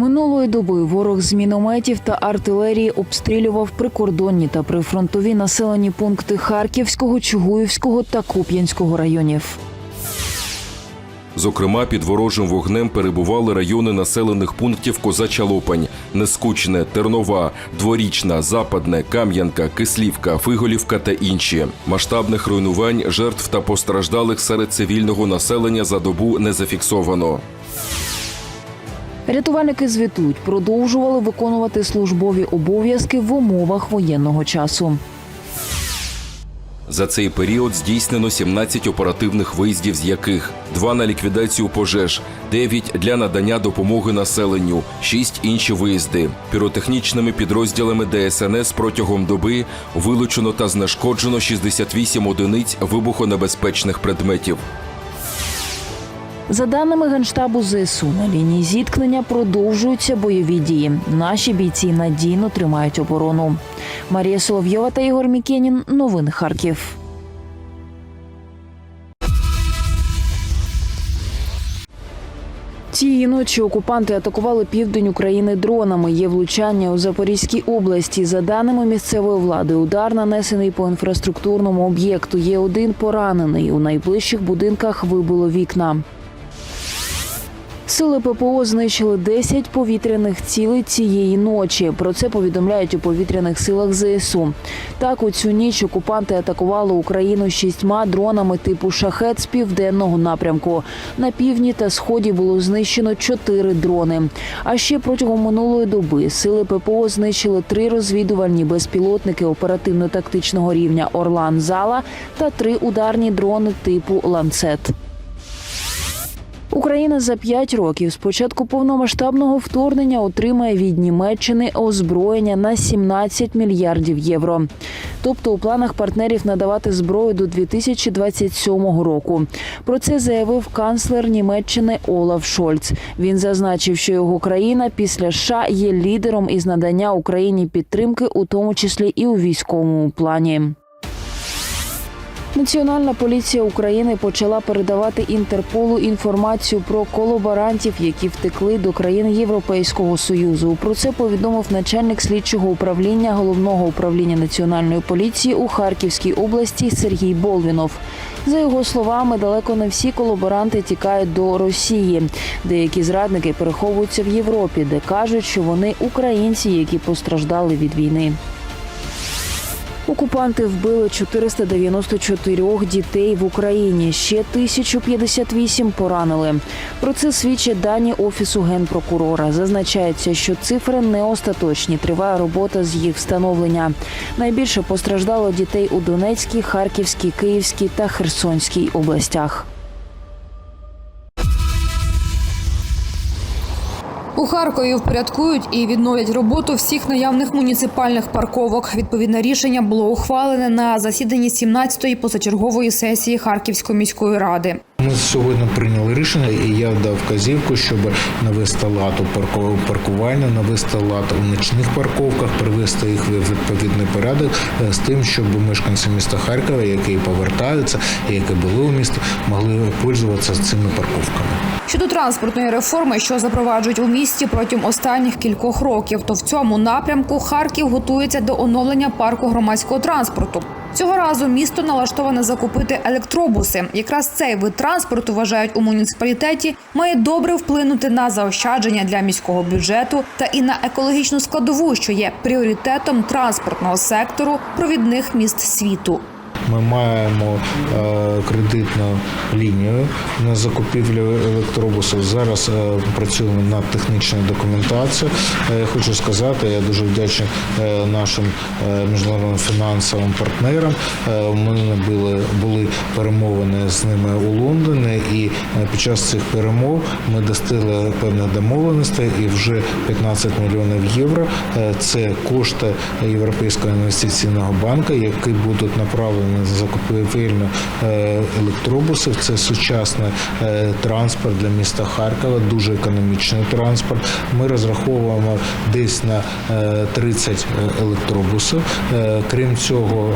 Минулої доби ворог з мінометів та артилерії обстрілював прикордонні та прифронтові населені пункти Харківського, Чугуївського та Куп'янського районів. Зокрема, під ворожим вогнем перебували райони населених пунктів Козача Лопань, Нескучне, Тернова, Дворічна, Западне, Кам'янка, Кислівка, Фиголівка та інші. Масштабних руйнувань, жертв та постраждалих серед цивільного населення за добу не зафіксовано. Рятувальники звітують, продовжували виконувати службові обов'язки в умовах воєнного часу. За цей період здійснено 17 оперативних виїздів, з яких два на ліквідацію пожеж, 9 для надання допомоги населенню, 6 інші виїзди. Піротехнічними підрозділами ДСНС протягом доби вилучено та знешкоджено 68 одиниць вибухонебезпечних предметів. За даними генштабу ЗСУ, на лінії зіткнення продовжуються бойові дії. Наші бійці надійно тримають оборону. Марія Соловйова та Ігор Мікенін. Новини Харків. Цієї ночі окупанти атакували південь України дронами. Є влучання у Запорізькій області. За даними місцевої влади, удар нанесений по інфраструктурному об'єкту. Є один поранений. У найближчих будинках вибило вікна. Сили ППО знищили 10 повітряних цілей цієї ночі. Про це повідомляють у повітряних силах ЗСУ. Так, у цю ніч окупанти атакували Україну шістьма дронами типу шахет з південного напрямку. На півдні та сході було знищено чотири дрони. А ще протягом минулої доби сили ППО знищили три розвідувальні безпілотники оперативно-тактичного рівня Орлан Зала та три ударні дрони типу Ланцет. Україна за п'ять років з початку повномасштабного вторгнення отримає від Німеччини озброєння на 17 мільярдів євро. Тобто у планах партнерів надавати зброю до 2027 року. Про це заявив канцлер Німеччини Олаф Шольц. Він зазначив, що його країна після США є лідером із надання Україні підтримки, у тому числі і у військовому плані. Національна поліція України почала передавати Інтерполу інформацію про колаборантів, які втекли до країн Європейського союзу. Про це повідомив начальник слідчого управління головного управління національної поліції у Харківській області Сергій Болвінов. За його словами, далеко не всі колаборанти тікають до Росії. Деякі зрадники переховуються в Європі, де кажуть, що вони українці, які постраждали від війни. Окупанти вбили 494 дітей в Україні. Ще 1058 поранили. Про це свідчать дані офісу генпрокурора. Зазначається, що цифри не остаточні. Триває робота з їх встановлення. Найбільше постраждало дітей у Донецькій, Харківській, Київській та Херсонській областях. У Харкові впорядкують і відновлять роботу всіх наявних муніципальних парковок. Відповідне рішення було ухвалене на засіданні 17-ї позачергової сесії Харківської міської ради. Ми сьогодні прийняли рішення, і я дав вказівку, щоб навести лад у парку- паркування, навести лад у нічних парковках, привести їх в відповідний порядок е, з тим, щоб мешканці міста Харкова, які повертаються і які були у місті, могли пользуватися цими парковками. Щодо транспортної реформи, що запроваджують у місті протягом останніх кількох років, то в цьому напрямку Харків готується до оновлення парку громадського транспорту. Цього разу місто налаштоване закупити електробуси. Якраз цей вид транспорту вважають у муніципалітеті, має добре вплинути на заощадження для міського бюджету та і на екологічну складову, що є пріоритетом транспортного сектору провідних міст світу. Ми маємо е, кредитну лінію на закупівлю електробусів. Зараз е, працюємо над технічною документацією. Е, хочу сказати, я дуже вдячний нашим міжнародним фінансовим партнерам. Мене були, перемовини з ними у Лондоні, час цих перемов ми достигли певних домовленостей, і вже 15 мільйонів євро е, це кошти Європейського інвестиційного банку, які будуть направлені на закупівельну е, електробусів. Це сучасний е, транспорт для міста Харкова, дуже економічний транспорт. Ми розраховуємо десь на е, 30 електробусів. Крім цього,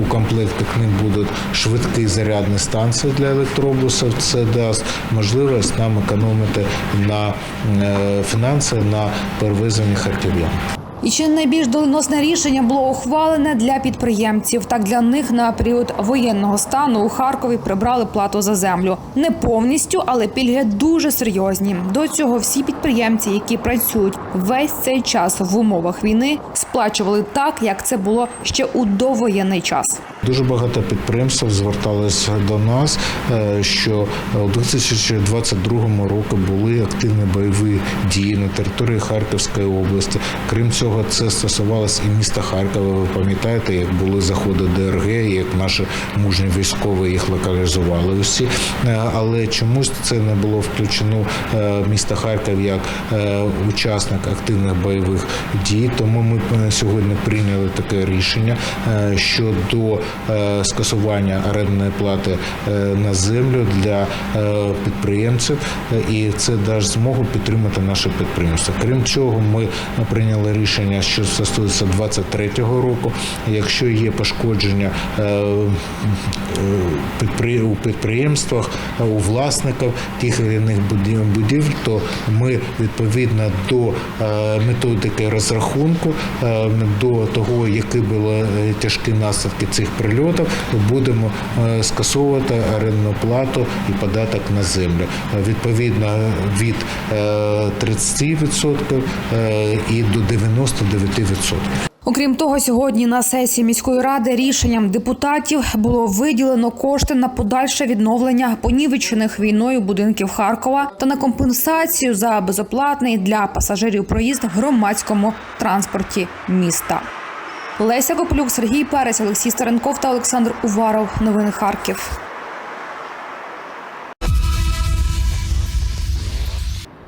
у комплекті к ним будуть швидкі зарядні станції для електробусів. Це дасть можливість нам економити на е, фінанси на перевезенні харків'ян. І чи найбільш доленосне рішення було ухвалене для підприємців? Так для них на період воєнного стану у Харкові прибрали плату за землю. Не повністю, але пільги дуже серйозні. До цього всі підприємці, які працюють весь цей час в умовах війни, сплачували так, як це було ще у довоєнний час. Дуже багато підприємств зверталися до нас, е, що у 2022 році були активні бойові дії на території Харківської області. Крім цього, це стосувалося і міста Харкова. Ви пам'ятаєте, як були заходи ДРГ, як наші мужні військові їх локалізували усі. Е, Але чомусь це не було включено е, місто Харків як е, учасник активних бойових дій. Тому ми сьогодні прийняли таке рішення щодо скасування орендної плати на землю для підприємців, і це дасть змогу підтримати наше підприємство. Крім цього, ми прийняли рішення, що стосується 23-го року. Якщо є пошкодження е, у підприємствах, у власників тих будів- будівель, то ми відповідно до е, методики розрахунку, е, до того, які були тяжкі наслідки цих прильотів, будемо скасовувати орендну плату і податок на землю. Відповідно від е, 30% е, і до 99%. Окрім того, сьогодні на сесії міської ради рішенням депутатів було виділено кошти на подальше відновлення понівечених війною будинків Харкова та на компенсацію за безоплатний для пасажирів проїзд в громадському транспорті міста. Леся Коплюк, Сергій Перець, Олексій Старенков та Олександр Уваров. Новини Харків.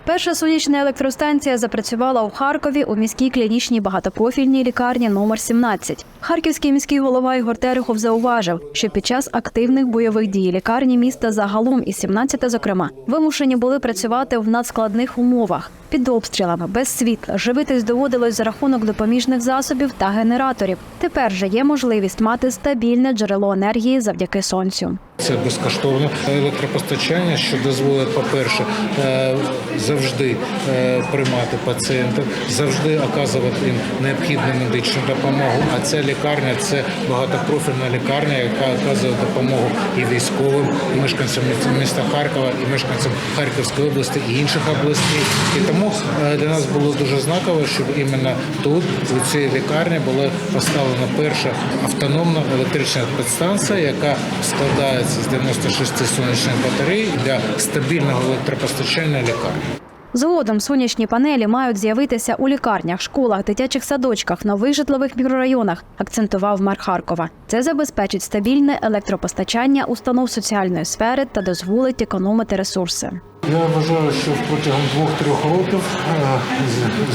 Перша сонячна електростанція запрацювала у Харкові у міській клінічній багатопрофільній лікарні номер 17. Харківський міський голова Ігор Терехов зауважив, що під час активних бойових дій лікарні міста загалом і 17, зокрема, вимушені були працювати в надскладних умовах під обстрілами, без світла. Живитись доводилось за рахунок допоміжних засобів та генераторів. Тепер же є можливість мати стабільне джерело енергії завдяки сонцю. Це безкоштовне електропостачання, що дозволить, по-перше, е, завжди е, приймати пацієнтів, завжди оказувати їм необхідну медичну допомогу. А ця лікарня це багатопрофільна лікарня, яка оказує допомогу і військовим, і мешканцям міста Харкова, і мешканцям Харківської області і інших областей. І тому е, для нас було дуже знаково, щоб іменно тут, у цій лікарні, була поставлена перша автономна електрична підстанція, яка складається з 96 сонячних батарей для стабільного електропостачання лікарні. Згодом сонячні панелі мають з'явитися у лікарнях, школах, дитячих садочках, нових житлових мікрорайонах, акцентував мер Харкова. Це забезпечить стабільне електропостачання установ соціальної сфери та дозволить економити ресурси. Я вважаю, що протягом двох-трьох років, е,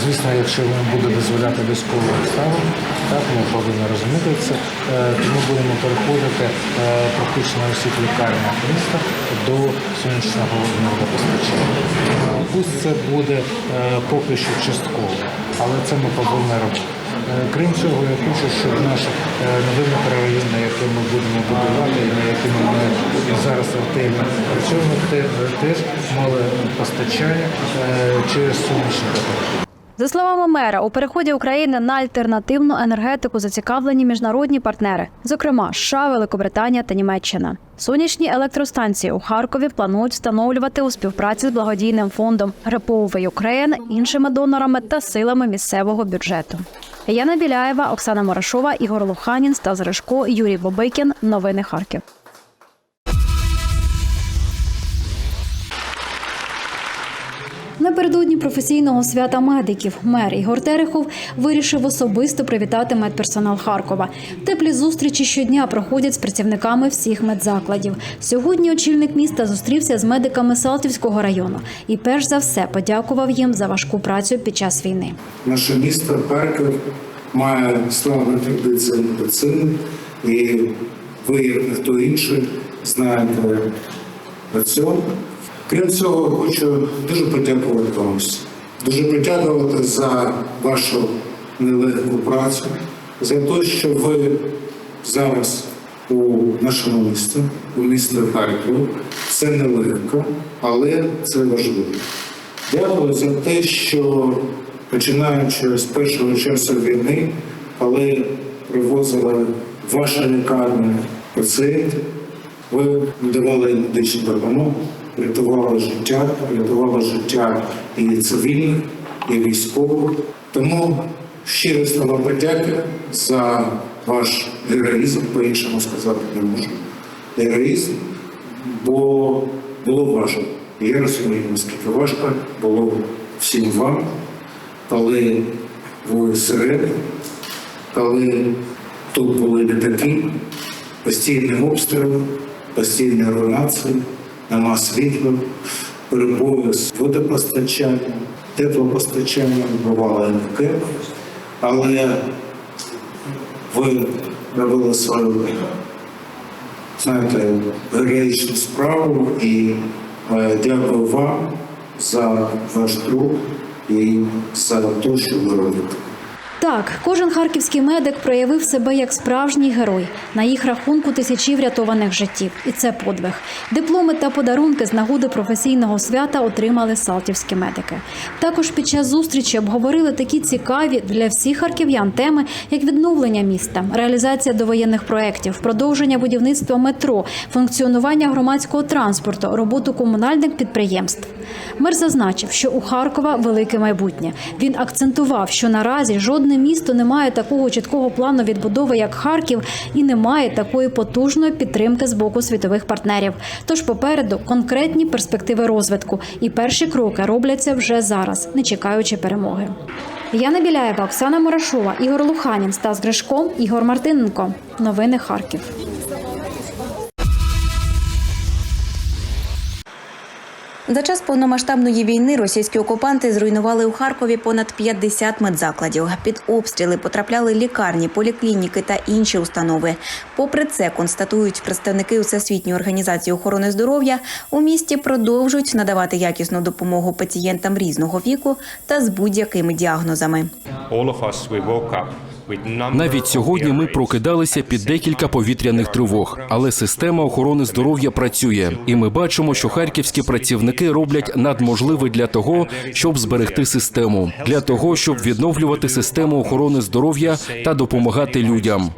звісно, якщо буде дозволяти військову обставину, так ми повинні розуміти це, то ми будемо переходити е, практично на всіх лікарнях міста до сонячного енергопостачання. Пусть це буде е, поки що частково, але це ми повинні робити. Е, Крім цього, я хочу, щоб наші е, нові мікрорайони, які ми будемо будувати, на якими ми зараз ретельно працюємо, теж мали постачання через сонячні батареї. За словами мера, у переході України на альтернативну енергетику зацікавлені міжнародні партнери, зокрема США, Великобританія та Німеччина. Сонячні електростанції у Харкові планують встановлювати у співпраці з благодійним фондом Реповий Україн, іншими донорами та силами місцевого бюджету. Яна Біляєва, Оксана Морошова, Ігор Луханін, Стас Ришко, Юрій Бобикін. Новини Харків. Напередодні професійного свята медиків мер Ігор Терехов вирішив особисто привітати медперсонал Харкова. Теплі зустрічі щодня проходять з працівниками всіх медзакладів. Сьогодні очільник міста зустрівся з медиками Салтівського району і перш за все подякував їм за важку працю під час війни. Наше місто Харків має славну традицію медицини, і ви, ніхто інший, знаєте про це. Крім цього, хочу дуже подякувати вам. Дуже подякувати за вашу нелегку працю, за те, що ви зараз у нашому місті, у місті Харків. Це нелегко, але це важливо. Дякую за те, що починаючи з першого часу війни, коли привозили в вашу лікарню пацієнтів, ви надавали медичну допомогу, рятували життя, рятували життя і цивільних, і військових. Тому щиро слова подяки за ваш героїзм, по-іншому сказати не можу. Героїзм, бо було важко. Я розумію, наскільки важко було всім вам, коли ви всередині, коли тут були літаки, постійні обстріли, постійні руйнації, нема світла, перебої з водопостачанням, теплопостачанням, бувало легке, але ви робили свою знаєте, героїчну справу і е, дякую вам за ваш труд і за те, що ви робите. Так, кожен харківський медик проявив себе як справжній герой. На їх рахунку тисячі врятованих життів, і це подвиг. Дипломи та подарунки з нагоди професійного свята отримали салтівські медики. Також під час зустрічі обговорили такі цікаві для всіх харків'ян теми, як відновлення міста, реалізація довоєнних проєктів, продовження будівництва метро, функціонування громадського транспорту, роботу комунальних підприємств. Мер зазначив, що у Харкова велике майбутнє. Він акцентував, що наразі жодне місто не має такого чіткого плану відбудови, як Харків, і не має такої потужної підтримки з боку світових партнерів. Тож попереду конкретні перспективи розвитку, і перші кроки робляться вже зараз, не чекаючи перемоги. Яна Біляєва, Оксана Мурашова, Ігор Луханін, Стас Гришко, Ігор Мартиненко. Новини Харків. За час повномасштабної війни російські окупанти зруйнували у Харкові понад 50 медзакладів. Під обстріли потрапляли лікарні, поліклініки та інші установи. Попри це, констатують представники Всесвітньої організації охорони здоров'я, у місті продовжують надавати якісну допомогу пацієнтам різного віку та з будь-якими діагнозами. Навіть сьогодні ми прокидалися під декілька повітряних тривог, але система охорони здоров'я працює, і ми бачимо, що харківські працівники роблять надможливе для того, щоб зберегти систему, для того, щоб відновлювати систему охорони здоров'я та допомагати людям.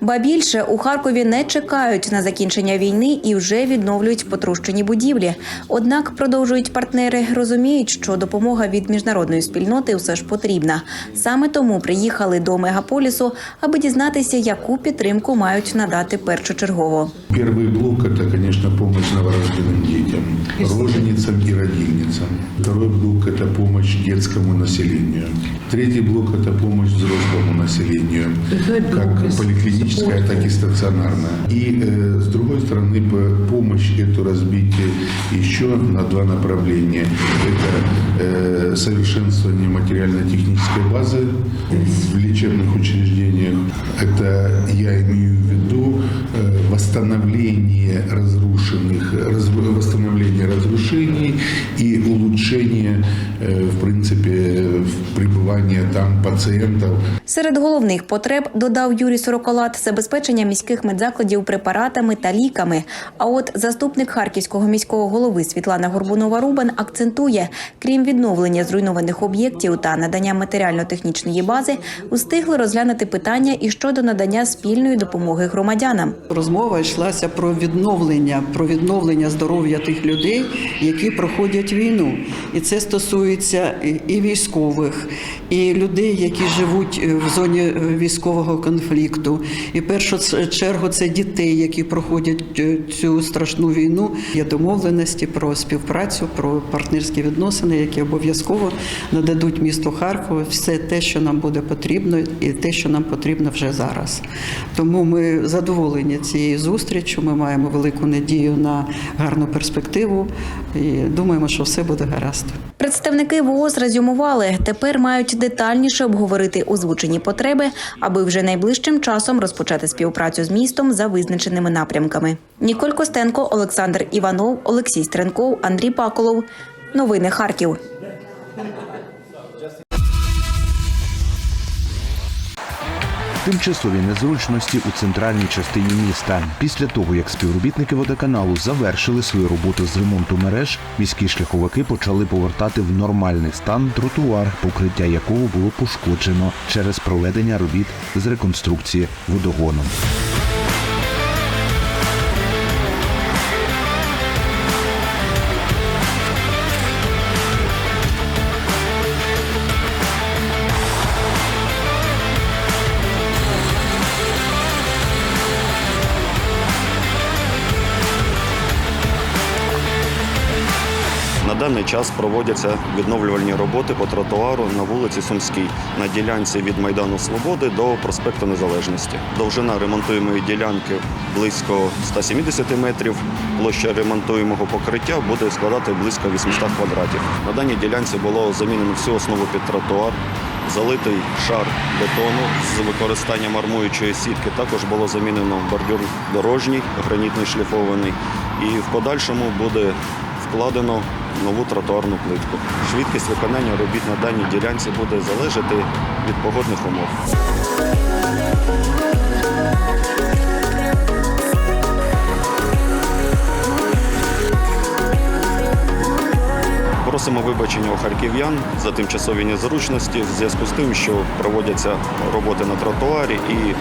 Ба більше у Харкові не чекають на закінчення війни і вже відновлюють потрощені будівлі. Однак продовжують партнери, розуміють, що допомога від міжнародної спільноти все ж потрібна. Саме тому приїхали до мегаполісу, аби дізнатися, яку підтримку мають надати першочергово. Перший блок – это, конечно, помощь новорожденным детям, роженицам и родильницам. Второй блок – это помощь детскому населению. Третий блок – это помощь взрослому населению, как поликлиническая, так и стационарная. И, э, с другой стороны, по- помощь эту разбить еще на два направления. Это э, совершенствование материально-технической базы в лечебных учреждениях. Это я имею в виду восстановление разрушенных, раз- восстановление разрушений и улучшение, э, в принципе, пребывания там пациентов Серед головних потреб додав Юрій Сороколат забезпечення міських медзакладів препаратами та ліками. А от заступник харківського міського голови Світлана Горбунова Рубан акцентує, крім відновлення зруйнованих об'єктів та надання матеріально-технічної бази, устигли розглянути питання і щодо надання спільної допомоги громадянам. Розмова йшлася про відновлення, про відновлення здоров'я тих людей, які проходять війну. І це стосується і військових, і людей, які живуть е, в зоні е, військового конфлікту. І першу чергу це дітей, які проходять е, цю страшну війну. Є домовленості про співпрацю, про партнерські відносини, які обов'язково нададуть місту Харкову все те, що нам буде потрібно, і те, що нам потрібно вже зараз. Тому ми задоволені цією зустрічю. Ми маємо велику надію на гарну перспективу і думаємо, що все буде гаразд. Представники ВООЗ резюмували, тепер мають детальніше обговорити озвучені потреби, аби вже найближчим часом розпочати співпрацю з містом за визначеними напрямками. Ніколь Костенко, Олександр Іванов, Олексій Стренков, Андрій Паколов. Новини Харків. Тимчасові незручності у центральній частині міста. Після того, як співробітники водоканалу завершили свою роботу з ремонту мереж, міські шляховики почали повертати в нормальний стан тротуар, покриття якого було пошкоджено через проведення робіт з реконструкції водогону. Даний час проводяться відновлювальні роботи по тротуару на вулиці Сумській на ділянці від Майдану Свободи до проспекту Незалежності. Довжина ремонтуємої ділянки близько 170 метрів. Площа ремонтуємого покриття буде складати близько 800 квадратів. На даній ділянці було замінено всю основу під тротуар. Залитий шар бетону з використанням армуючої сітки. Також було замінено бордюр дорожній, гранітний шліфований. І в подальшому буде вкладено нову тротуарну плитку. Швидкість виконання робіт на даній ділянці буде залежати від погодних умов. Просимо вибачення у харків'ян за тимчасові незручності в зв'язку з тим, що проводяться роботи на тротуарі і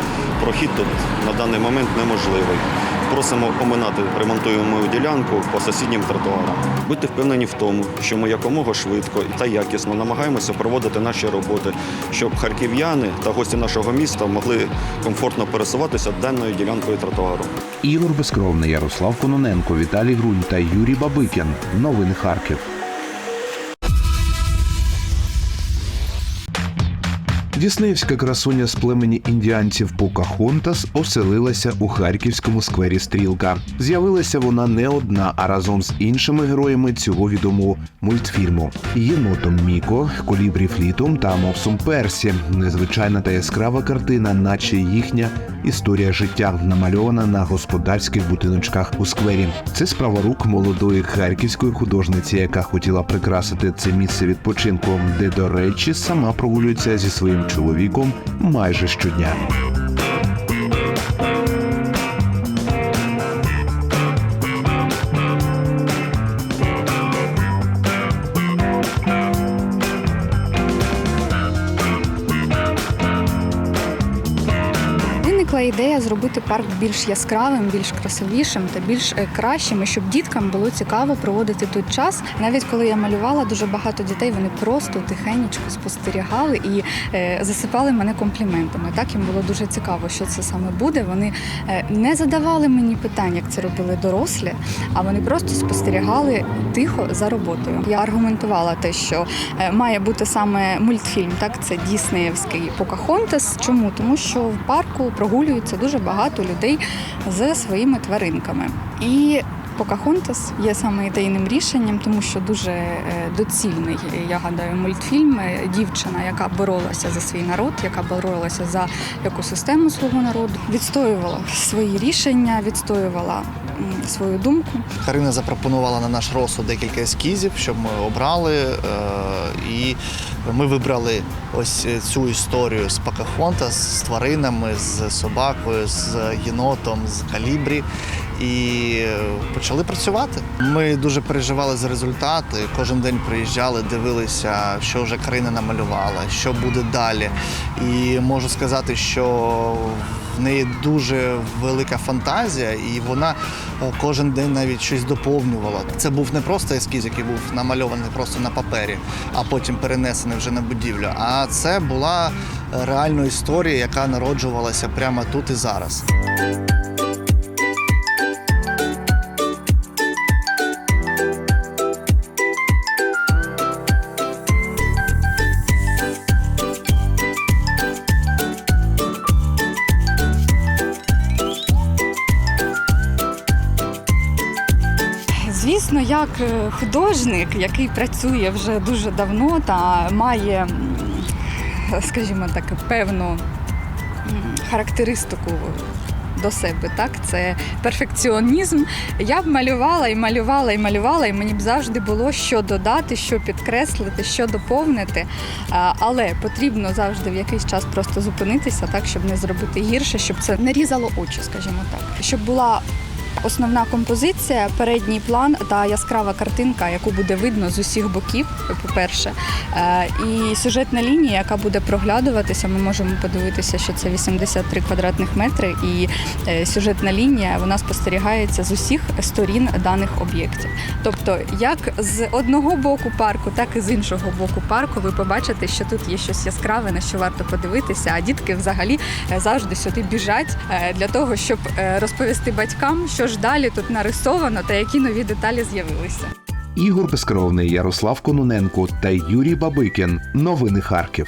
прохід тут на даний момент неможливий. Просимо оминати ремонтуємо ділянку по сусіднім тротуарам. Будьте впевнені в тому, що ми якомога швидко та якісно намагаємося проводити наші роботи, щоб харків'яни та гості нашого міста могли комфортно пересуватися даною ділянкою тротуару. Ігор Безкровний, Ярослав Кононенко, Віталій Грунь та Юрій Бабикін. Новини Харків. Діснеївська красуня з племені індіанців Покахонтас оселилася у харківському сквері Стрілка. З'явилася вона не одна, а разом з іншими героями цього відомого мультфільму: єнотом Міко, колібрі Флітом та Мопсом Персі. Незвичайна та яскрава картина, наче їхня історія життя, намальована на господарських будиночках у сквері. Це справа рук молодої харківської художниці, яка хотіла прикрасити це місце відпочинку, де, до речі, сама прогулюється зі своїм чоловіком майже щодня. Виникла ідея зробити парк більш яскравим, більш красивішим та більш е, кращим, і щоб діткам було цікаво проводити тут час. Навіть коли я малювала, дуже багато дітей вони просто тихенечко спостерігали і е, засипали мене компліментами. Так їм було дуже цікаво, що це саме буде. Вони е, не задавали мені питань, як це робили дорослі, а вони просто спостерігали тихо за роботою. Я аргументувала те, що має бути саме мультфільм. Так, це Діснеївський Покахонтас. Чому? Тому що в парку прогулюється дуже багато людей з своїми тваринками. І Покахонтас є саме ідейним рішенням, тому що дуже е, доцільний, я гадаю, мультфільм. Дівчина, яка боролася за свій народ, яка боролася за екосистему свого народу, відстоювала свої рішення, відстоювала свою думку. Карина запропонувала на наш розсуд декілька ескізів, щоб ми обрали. е, І ми вибрали ось цю історію з Покахонта, з тваринами, з собакою, з єнотом, з калібрі. І е, почали працювати. Ми дуже переживали за результати. Кожен день приїжджали, дивилися, що вже Карина намалювала, що буде далі. І можу сказати, що в неї дуже велика фантазія, і вона е, кожен день навіть щось доповнювала. Це був не просто ескіз, який був намальований просто на папері, а потім перенесений вже на будівлю. А це була е, реальна історія, яка народжувалася прямо тут і зараз. Звісно, як е, художник, який працює вже дуже давно та має, скажімо так, певну характеристику до себе. Так, це перфекціонізм. Я б малювала і малювала і малювала, і мені б завжди було що додати, що підкреслити, що доповнити. Але потрібно завжди в якийсь час просто зупинитися, так щоб не зробити гірше, щоб це не різало очі, скажімо так, щоб була. Основна композиція, передній план та яскрава картинка, яку буде видно з усіх боків, по-перше, Е, і сюжетна лінія, яка буде проглядуватися. Ми можемо подивитися, що це 83 квадратних метри, і е, сюжетна лінія вона спостерігається з усіх сторін даних об'єктів. Тобто, як з одного боку парку, так і з іншого боку парку, ви побачите, що тут є щось яскраве, на що варто подивитися. А дітки взагалі е, завжди сюди біжать для того, щоб розповісти батькам, що ж далі тут нарисовано та які нові деталі з'явилися. Ігор Безкровний, Ярослав Кононенко та Юрій Бабикін. Новини Харків.